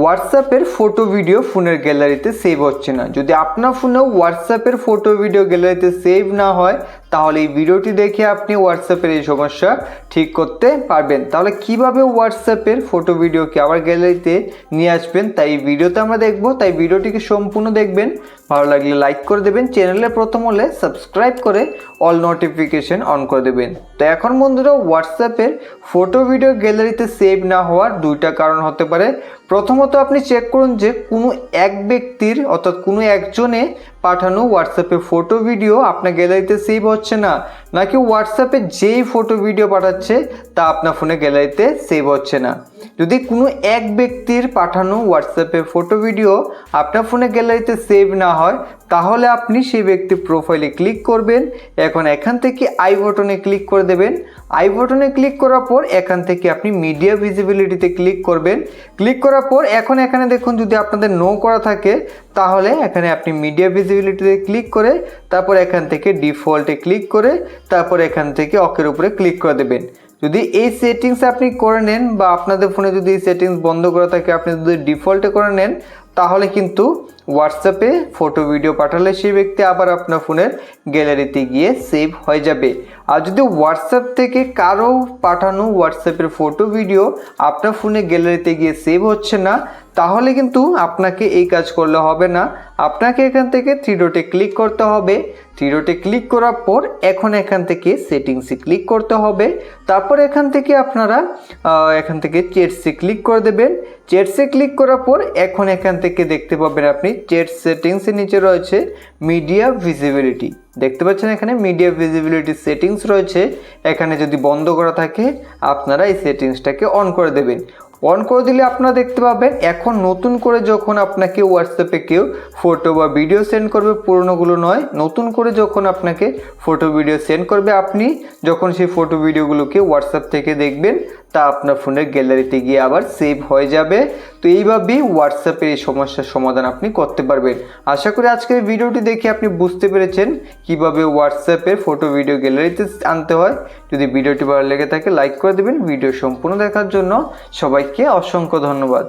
হোয়াটসঅ্যাপের photo video ফোনের গ্যালারিতে সেভ হচ্ছে না। যদি আপনার ফোনে হোয়াটসঅ্যাপের ফটো ভিডিও গ্যালারিতে সেভ না হয়, তাহলে এই ভিডিওটি দেখে আপনি হোয়াটসঅ্যাপের এই সমস্যা ঠিক করতে পারবেন। তাহলে কীভাবে হোয়াটসঅ্যাপের ফটো ভিডিওকে আবার গ্যালারিতে নিয়ে আসবেন? তাই এই ভিডিওতে আমরা দেখব। তাই ভিডিওটিকে সম্পূর্ণ দেখবেন। ভালো লাগলে লাইক করে দেবেন চ্যানেলে প্রথম হলে সাবস্ক্রাইব করে অল নোটিফিকেশন অন করে দেবেন। তো এখন বন্ধুরা হোয়াটসঅ্যাপের ফটো ভিডিও গ্যালারিতে সেভ না হওয়ার দুইটা কারণ হতে পারে। প্রথমত আপনি চেক করুন যে কোনো এক ব্যক্তির অর্থাৎ কোনো একজনে পাঠানো হোয়াটসঅ্যাপে ফটো ভিডিও আপনার গ্যালারিতে সেভ হচ্ছে না। নাকি হোয়াটসঅ্যাপে যেই ফটো ভিডিও পাঠাচ্ছে, তা আপনার ফোনে গ্যালারিতে সেভ হচ্ছে না। যদি কোনো এক ব্যক্তির পাঠানো হোয়াটসঅ্যাপে ফটো ভিডিও আপনার ফোনে গ্যালারিতে সেভ না হয়, তাহলে আপনি সেই ব্যক্তির প্রোফাইলে ক্লিক করবেন, এখন এখান থেকে আই বটনে ক্লিক করে দেবেন। আই বটনে ক্লিক করার পর এখান থেকে আপনি মিডিয়া ভিজিবিলিটিতে ক্লিক করবেন। ক্লিক করার পর এখন এখানে দেখুন যদি আপনাদের নো করা থাকে, তাহলে এখানে আপনি মিডিয়া ভিজিবিলিটিতে ক্লিক করে, তারপর এখান থেকে ডিফল্টে ক্লিক করে তারপর এখান থেকে অকের উপরে ক্লিক করে দেবেন। যদি এই সেটিংস আপনি করে নেন বা আপনাদের ফোনে যদি এই সেটিংস বন্ধ করা থাকে, আপনি যদি ডিফল্টে করে নেন, তাহলে কিন্তু হোয়াটসঅ্যাপে ফটো ভিডিও পাঠালে সেই ব্যক্তি আবার আপনার ফোনের গ্যালারিতে গিয়ে সেভ হয়ে যাবে। আর যদি হোয়াটসঅ্যাপ থেকে কারও পাঠানো হোয়াটসঅ্যাপের ফটো ভিডিও আপনার ফোনে গ্যালারিতে গিয়ে সেভ হচ্ছে না তাহলে কিন্তু আপনাকে এই কাজ করলে হবে না। আপনাকে এখান থেকে থ্রি ডটে ক্লিক করতে হবে। থ্রি ডটে ক্লিক করার পর এখন এখান থেকে সেটিংসে ক্লিক করতে হবে। তারপর এখান থেকে আপনারা এখান থেকে চেটসে ক্লিক করে দেবেন। চেটসে ক্লিক করার পর এখন এখান থেকে দেখতে পাবেন আপনি চেট সেটিংসের নিচে রয়েছে মিডিয়া ভিজিবিলিটি দেখতে পাচ্ছেন এখানে মিডিয়া ভিজিবিলিটি সেটিংস রয়েছে। এখানে যদি বন্ধ করা থাকে, আপনারা এই সেটিংসটাকে অন করে দেবেন। অন করে দিলে আপনারা দেখতে পাবেন, এখন নতুন করে যখন আপনাকে হোয়াটসঅ্যাপে কেউ ফটো বা ভিডিও সেন্ড করবে, পুরনোগুলো নয়, নতুন করে যখন আপনাকে ফটো ভিডিও সেন্ড করবে, আপনি যখন সেই ফটো ভিডিওগুলোকে হোয়াটসঅ্যাপ থেকে দেখবেন তা আপনার ফোনের গ্যালারিতে গিয়ে আবার সেভ হয়ে যাবে। তো এইভাবেই হোয়াটসঅ্যাপের এই সমস্যার সমাধান আপনি করতে পারবেন। আশা করি আজকের ভিডিওটি দেখে আপনি বুঝতে পেরেছেন কীভাবে হোয়াটসঅ্যাপের ফটো ভিডিও গ্যালারিতে আনতে হয়। যদি ভিডিওটি ভালো লেগে থাকে লাইক করে দেবেন। ভিডিও সম্পূর্ণ দেখার জন্য সবাইকে অসংখ্য ধন্যবাদ।